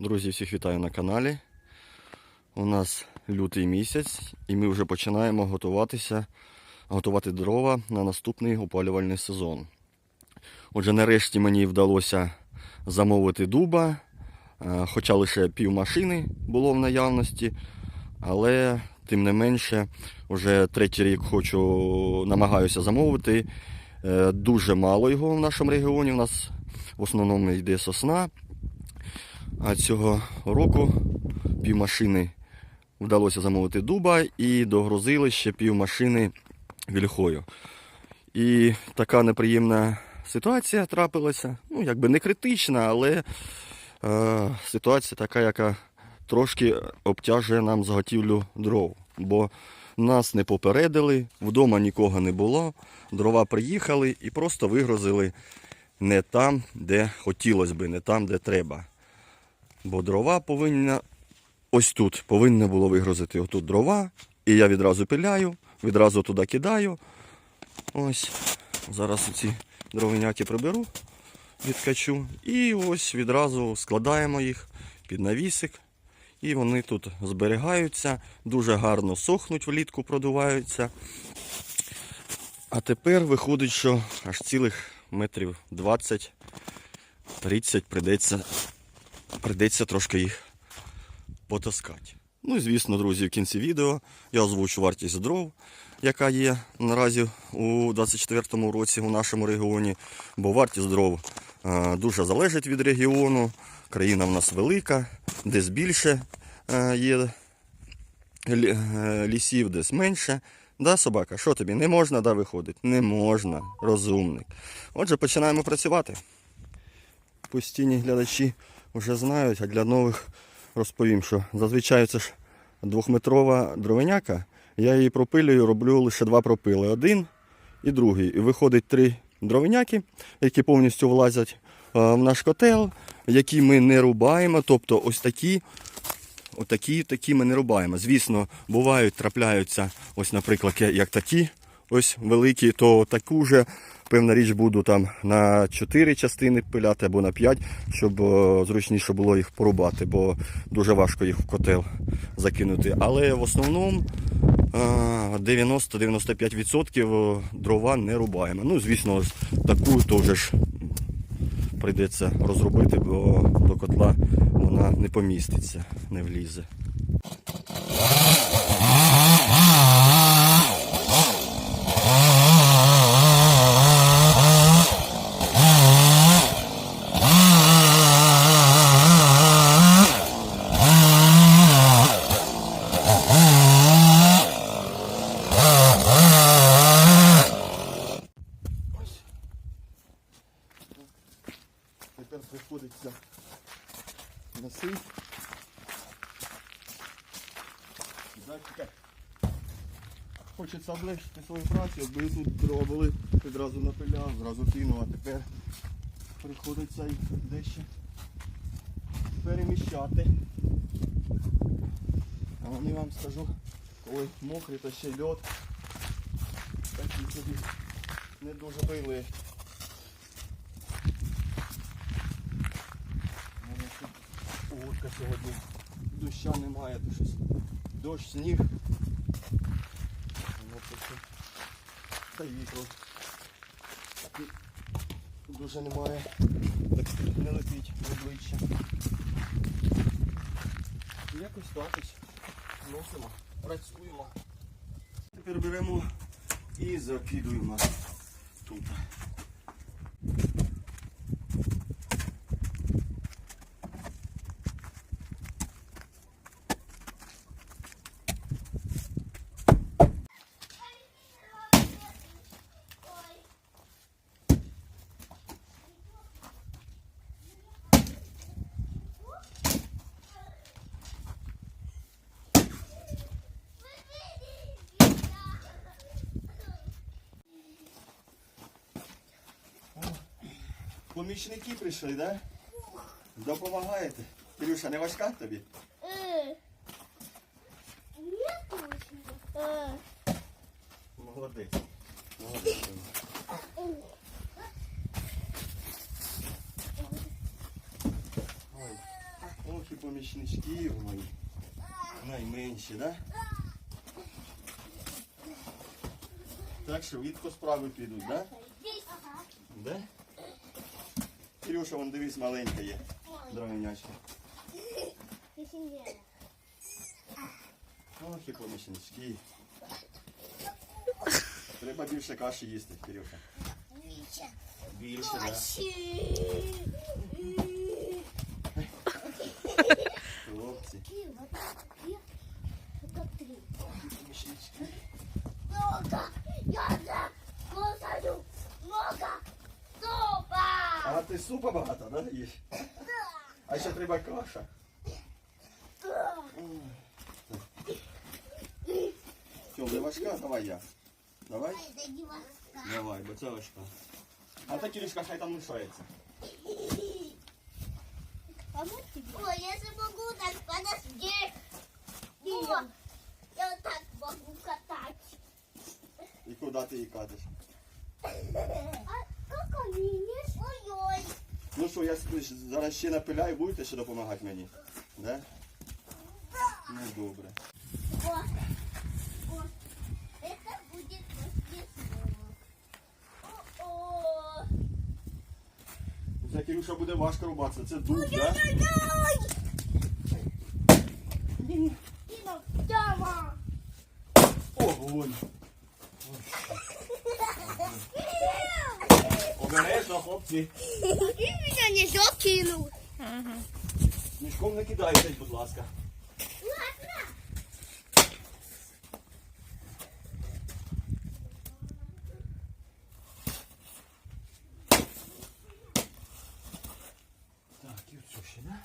Друзі, всіх вітаю на каналі. У нас лютий місяць і ми вже починаємо готуватися, готувати дрова на наступний опалювальний сезон. Отже, нарешті мені вдалося замовити дуба, е, хоча лише пів машини було в наявності, але тим не менше, вже третій рік хочу, намагаюся замовити. Е, Дуже мало його в нашому регіоні. У нас в основному йде сосна. А цього року пів машини вдалося замовити дуба і догрузили ще пів машини вільхою. І така неприємна ситуація трапилася. Ну, якби не критична, але е, ситуація така, яка трошки обтяжує нам заготівлю дров. Бо нас не попередили, вдома нікого не було, дрова приїхали і просто вигрузили не там, де хотілося би, не там, де треба. Бо дрова повинна ось тут повинно було вигрузити отут дрова. І я відразу пиляю, відразу туди кидаю. Ось. Зараз ці дровиняки приберу, відкачу. І ось відразу складаємо їх під навісик. І вони тут зберігаються, дуже гарно сохнуть, влітку продуваються. А тепер виходить, що аж цілих метрів 20-30 прийдеться прийдеться трошки їх потаскати. Ну і звісно, друзі, в кінці відео я озвучу вартість дров, яка є наразі у 24-му році у нашому регіоні. Бо вартість дров е, дуже залежить від регіону. Країна в нас велика, десь більше е, є е, лісів, десь менше. Да, собака, що тобі? Не можна, да, виходить? Не можна, розумник. Отже, починаємо працювати постійні глядачі вже знають, а для нових розповім, що зазвичай це ж двохметрова дровиняка. Я її пропилюю, роблю лише два пропили. Один і другий. І виходить три дровиняки, які повністю влазять е, в наш котел, які ми не рубаємо. Тобто ось такі. Отакі, такі ми не рубаємо. Звісно, бувають, трапляються, ось, наприклад, як такі, ось великі, то таку же, певна річ, буду там на 4 частини пиляти або на 5, щоб е, зручніше було їх порубати, бо дуже важко їх в котел закинути. Але в основному е, 90-95% дрова не рубаємо. Ну, звісно, таку то ж прийдеться розробити, бо до котла вона не поміститься, не влізе. Тепер приходиться носи. Хочеться облегшити свою працю, якби тут дрова відразу напиляв, зразу кинув, а тепер приходиться їх дещо переміщати. А вони вам скажу, коли мокрі та ще льод, такі собі не дуже пили. Погодка сьогодні. Доща немає, то щось. Дощ, сніг. Воно. Та й вітру. Дуже немає. Так не летить обличчя. Якось так ось. Носимо, працюємо. Тепер беремо і закидуємо тут. Помічники прийшли? Да? Допомагаєте? Кирюша, не важка тобі? Молодець. Молодець. Ой. Ой. і помічнички мої. Найменші, да? Так, швидко справи підуть, да? Да? Кирюша, вон дивись, маленька є. Посильнее. Ох, і помічнички. Треба більше каші їсти, Кирюша. Вича. Більше, да? Хлопці. Помічнички. Много. Я за. Посадю. Много. Супа. А ти супа багато, да, їш? А ще треба каша. Все, ви важка? Давай я. Давай? Это не воска. Давай, бо це важка. А та Кирюшка хай там лишається. Помочь тебе? Ой, я же могу так, подожди. О, я вот так могу катать. І куди ти її катиш? А как умеешь? Ой-ой. Ну що, я зараз ще напиляю, будете ще допомагати мені? Да? Ну добре. Вот. Вот. Это будет. О-о. Це Кирюша буде важко рубатися. Це дуб, да? Дима, Тёма. Огонь. Обережно, хлопці. Мішком не кидайтесь, будь ласка. Так, і оцю ще, да?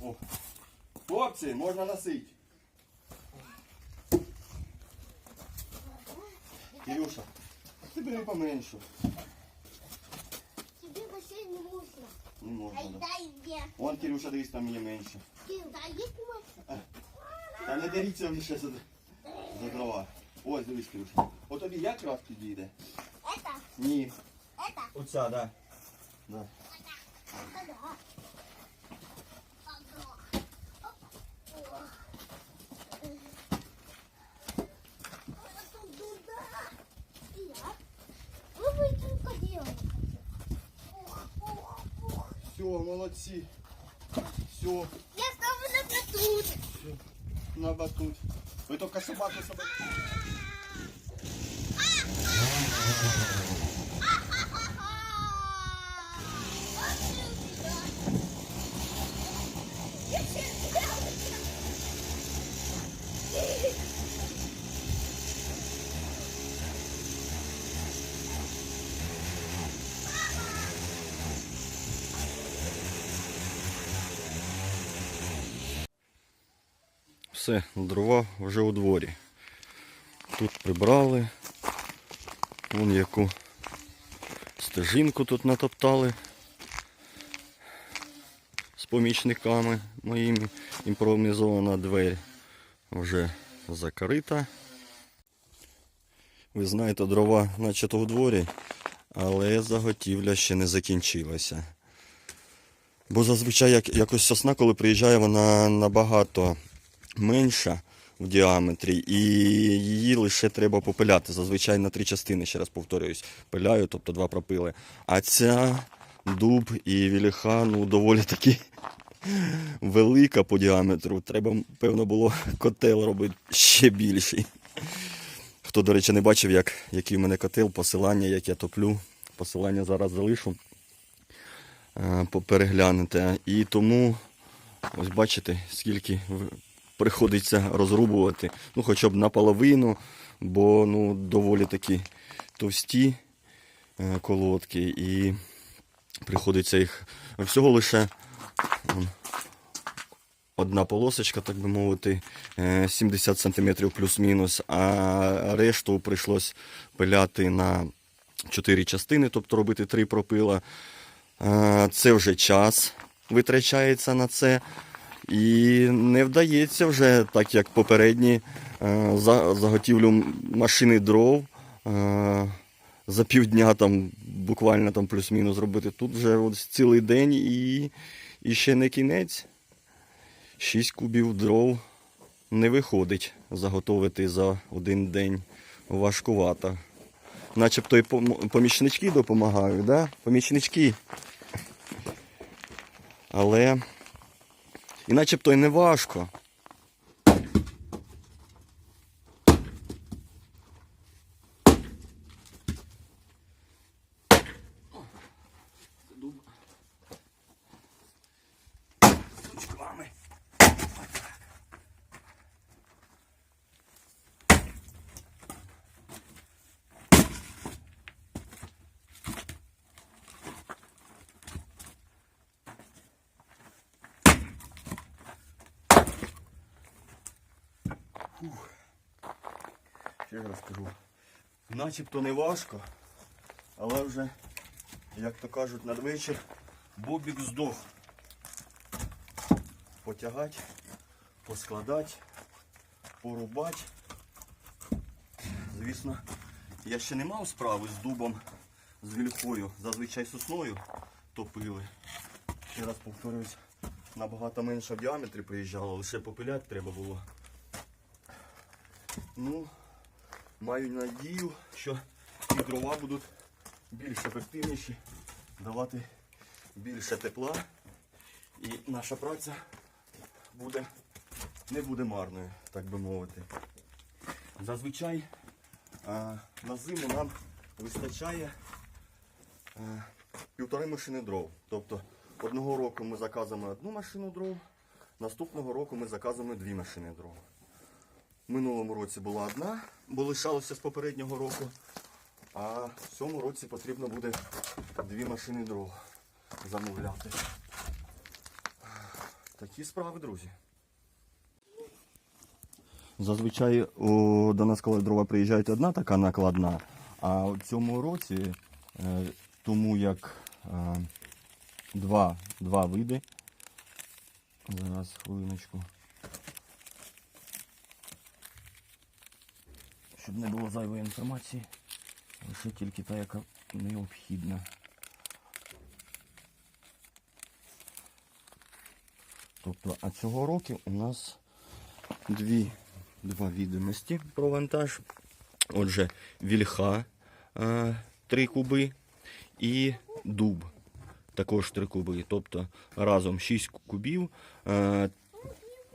О. Хлопці, можна носити. Кирюша, ти бери поменшу. Тебе бассейн не можно. Не можна. Ай, Да. дай мне. Вон Кирюша, дивись, там є менше. Кирилл, дай есть можно? Та не деріться вже ще за, за дрова. Ось дивись, Кирюша. От тобі якраз підійде. Это, Ні. это, Оця, да. да. это, да. Все, молодці. Все, Я снова на батут. на батут. Ви тільки собаку себе. Все, дрова вже у дворі. Тут прибрали. Вон яку стежинку тут натоптали з помічниками моїми. Імпровізована двері вже закрита. Ви знаєте, дрова начебто у дворі, але заготівля ще не закінчилася. Бо зазвичай як, якось сосна, коли приїжджає, вона набагато менша в діаметрі, і її лише треба попиляти. Зазвичай на три частини, ще раз повторююсь, пиляю, тобто два пропили. А ця дуб і віліха, ну, доволі таки велика по діаметру. Треба, певно, було котел робити ще більший. Хто, до речі, не бачив, як, який в мене котел, посилання, як я топлю. Посилання зараз залишу. Е, переглянете. І тому, ось бачите, скільки приходиться розрубувати. Ну, хоча б наполовину, бо ну, доволі такі товсті е, колодки. І приходиться їх всього лише одна полосочка, так би мовити, е, 70 см плюс-мінус, а решту прийшлось пиляти на 4 частини, тобто робити 3 пропила. Е, Це вже час витрачається на це. І не вдається вже, так як попередні е, заготівлю машини дров. Е, за півдня там буквально там плюс-мінус зробити. Тут вже ось цілий день і, і ще не кінець. 6 кубів дров не виходить заготовити за один день. Важкувато. Начебто і помічнички допомагають, да? Помічнички. Але і начебто й не важко. Ще раз. Начебто не важко, але вже, як то кажуть, надвечір бобік здох. Потягати, поскладати, порубати. Звісно, я ще не мав справи з дубом, з вільхою, зазвичай сосною топили. Ще раз повторюсь, набагато менше в діаметрі приїжджало, лише попиляти треба було. Ну, маю надію, що ці дрова будуть більш ефективніші, давати більше тепла. І наша праця буде, не буде марною, так би мовити. Зазвичай а, на зиму нам вистачає а, півтори машини дров. Тобто одного року ми заказуємо одну машину дров, наступного року ми заказуємо дві машини дров. Минулому році була одна, бо лишалося з попереднього року. А в цьому році потрібно буде дві машини дров замовляти. Такі справи, друзі. Зазвичай о, до нас, коли дрова приїжджають одна така накладна, а в цьому році, е, тому як е, два, два види. Зараз хвилиночку. Щоб не було зайвої інформації, лише тільки та, яка необхідна. Тобто, а цього року у нас дві, два відомості про вантаж. Отже, вільха е, 3 куби і дуб також 3 куби. Тобто разом 6 кубів, е,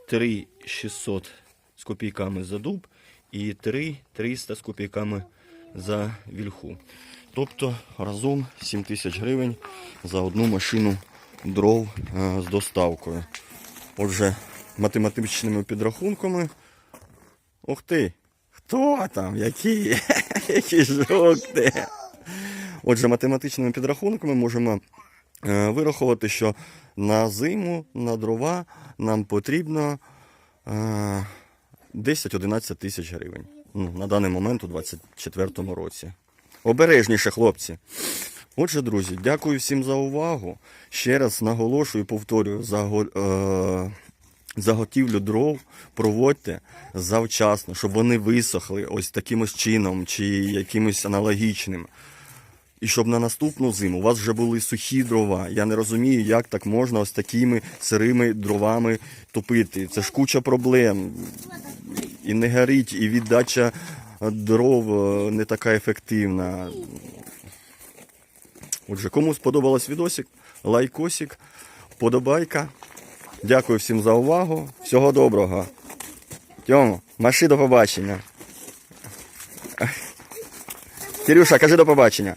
3 600 з копійками за дуб і 3 300 з копійками за вільху. Тобто разом 7 тисяч гривень за одну машину дров е, з доставкою. Отже, математичними підрахунками. Ух ти! Хто там? Які? Які жовті? Отже, математичними підрахунками можемо е, вирахувати, що на зиму, на дрова нам потрібно е, 10-11 тисяч гривень. Ну, на даний момент у 2024 році. Обережніше, хлопці. Отже, друзі, дякую всім за увагу. Ще раз наголошую повторюю, заго- е, заготівлю дров проводьте завчасно, щоб вони висохли ось таким чином чи якимось аналогічним. І щоб на наступну зиму у вас вже були сухі дрова. Я не розумію, як так можна ось такими сирими дровами топити. Це ж куча проблем. І не горить, і віддача дров е, не така ефективна. Отже, кому сподобалось відосик, лайкосик, вподобайка. Дякую всім за увагу. Всього доброго. Тьому, маши до побачення. Кирюша, кажи до побачення.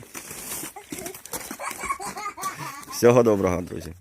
Всього доброго, друзі.